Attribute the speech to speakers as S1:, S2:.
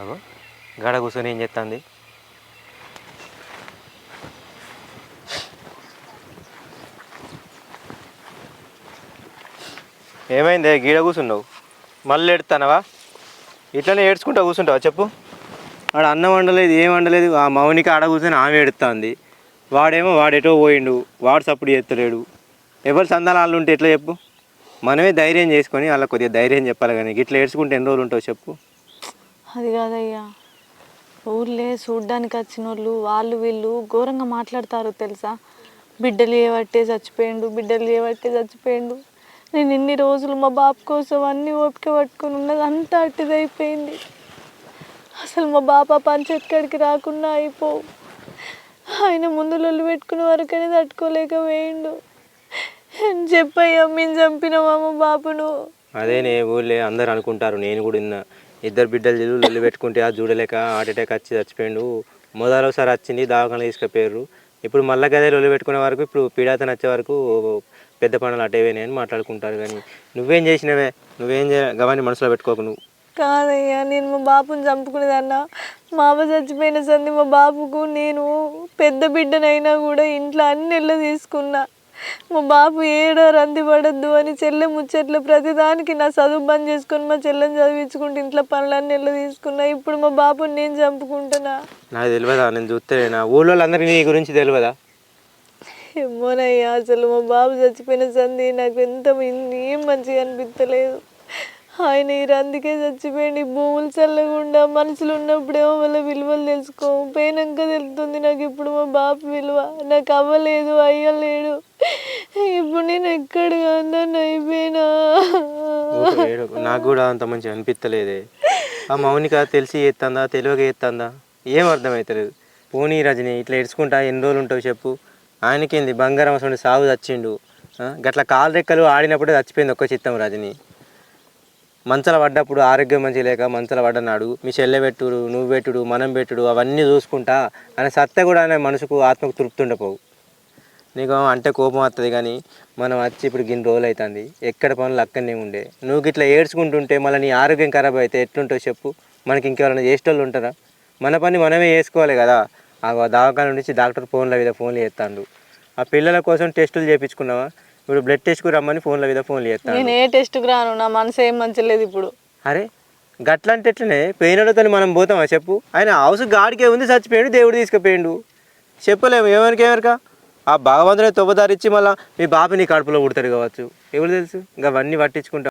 S1: అగో గడ కూర్చొని ఏం చేస్తుంది ఏమైంది? గీడ కూర్చున్నావు. మళ్ళీ ఎడుతానవా ఇట్లనే ఏడ్చుకుంటా కూర్చుంటావా? చెప్పు. ఆడ అన్నం వండలేదు ఏం వండలేదు. ఆ మౌనిక ఆడ కూర్చొని ఆమె ఎడుతుంది వాడేమో వాడెటో పోయిండు. వాడు సప్పుడు చేస్తలేడు ఎవరు సందాలు వాళ్ళు ఉంటే ఎట్లా చెప్పు? మనమే ధైర్యం చేసుకొని వాళ్ళ కొద్దిగా ధైర్యం చెప్పాలి కానీ ఇట్లా ఏడ్చుకుంటే ఎన్ని రోజులు ఉంటావు చెప్పు?
S2: అది కాదయ్యా. ఊర్లే చూడ్డానికి వచ్చిన వాళ్ళు వాళ్ళు వీళ్ళు ఘోరంగా మాట్లాడతారు తెలుసా? బిడ్డలు ఏవట్టే చచ్చిపోయిండు బిడ్డలు ఏవట్టే చచ్చిపోయిండు. నేను ఇన్ని రోజులు మా బాబు కోసం అన్ని ఓపిక పట్టుకుని ఉన్నది అంతా అట్టిదైపోయింది. అసలు మా బాబా పంచెక్కడికి రాకుండా అయిపోవు. ఆయన ముందు లొల్లు పెట్టుకునే వరకనే తట్టుకోలేక వేయండు చెప్పయ్యా మేము చంపిన మా బాబును?
S1: అదే నే ఊళ్ళే అందరు అనుకుంటారు నేను కూడా ఇద్దరు బిడ్డలు చెల్లు లొల్లి పెట్టుకుంటే అది చూడలేక హార్ట్ అటాక్ వచ్చి చచ్చిపోయిండు. మొదలోసారి వచ్చింది దవాఖాన తీసుకుపోయారు. ఇప్పుడు మళ్ళా గదే లొల్లి పెట్టుకునే వరకు ఇప్పుడు పీడాతన వచ్చే వరకు పెద్ద పనులు అటేవేనే అని మాట్లాడుకుంటారు కానీ నువ్వేం చేసినవే? నువ్వేం చే గవాన్ని మనసులో పెట్టుకోకు నువ్వు.
S2: కాదయ్యా నేను మా బాబుని చంపుకునేదన్న. మా బాబు చచ్చిపోయిన సంది మా బాబుకు నేను పెద్ద బిడ్డనైనా కూడా ఇంట్లో అన్ని నెలలు తీసుకున్నా. మా బాబు ఏడో రంది పడద్దు అని చెల్లె ముచ్చట్లు ప్రతిదానికి నా చదువు బంద్ చేసుకొని మా చెల్లెని చదివించుకుంటే ఇంట్లో పనులన్నీ నెలలు తీసుకున్నా. ఇప్పుడు మా బాబుని నేను చంపుకుంటున్నా.
S1: నాకు తెలియదా నేను చూస్తే ఊళ్ళో అందరికీ నీ గురించి తెలియదా
S2: ఏమోనయ్యా అసలు మా బాబు చచ్చిపోయిన సంది నాకు ఎంత ఏం మంచిగా అనిపించలేదు ఆయన ఈ రందికే చచ్చిపోయింది భూములు చల్లకుండా మనుషులు ఉన్నప్పుడేమో వాళ్ళ విలువలు తెలుసుకో పోయినాక తెలుస్తుంది నాకు ఇప్పుడు మా బాబు విలువ. నాకు అవ్వలేదు అయిపోయినా
S1: నాకు కూడా అంత మంచిగా అనిపించలేదే ఆ మౌనిక తెలిసి ఎత్తందా తెలియక ఎత్తందా? ఏం అర్థమవుతలేదు పోనీ రజని ఇట్లా ఎడుచుకుంటా ఎన్ని రోజులు ఉంటావు చెప్పు. ఆయనకేంది బంగారం అసలు సాగు చచ్చిండు. గట్ల కాలు రెక్కలు ఆడినప్పుడే చచ్చిపోయింది ఒక్క చిత్తం రజని. మంచల పడ్డప్పుడు ఆరోగ్యం మంచి లేక మంచల పడ్డనాడు. మీ చెల్లె పెట్టుడు నువ్వు పెట్టుడు మనం పెట్టుడు అవన్నీ చూసుకుంటా. ఆయన సత్త కూడా అనే మనసుకు ఆత్మకు తృప్తి ఉండపోవు నీకు అంటే కోపం వస్తుంది కానీ మనం వచ్చి ఇప్పుడు గిన్ని రోజులు అవుతుంది ఎక్కడ పనులు అక్కడనే ఉండే. నువ్వు ఇట్లా ఏడ్చుకుంటుంటే మళ్ళీ నీ ఆరోగ్యం ఖరాబ్ అయితే ఎట్లుంటావు చెప్పు. మనకి ఇంకెవరైనా చేసేటోళ్ళు ఉంటారా? మన పని మనమే చేసుకోవాలి కదా. ఆ దవాఖాన నుంచి డాక్టర్ ఫోన్ల మీద ఫోన్లు చేస్తాడు. ఆ పిల్లల కోసం టెస్టులు చేయించుకున్నావా ఇప్పుడు బ్లడ్ టెస్ట్కు రమ్మని ఫోన్ల మీద ఫోన్లు చేస్తాను
S2: నేను ఏ టెస్ట్కి రాను? నా మనసు ఏం మంచిలేదు ఇప్పుడు.
S1: అరే గట్లంటే ఎట్లనే? పోయినతో మనం పోతామా చెప్పు? ఆయన హౌస్ గాడికే ఉంది చచ్చిపోయాడు దేవుడు తీసుకుపోయిండు. చెప్పలేము ఎవరికి ఎవరికా? ఆ భగవంతుని తొబ్బదారిచ్చి మళ్ళీ మీ బాబు నీ కడుపులో పుడతాడు కావచ్చు. ఎవరు తెలుసు? ఇంకా అవన్నీ పట్టించుకుంటా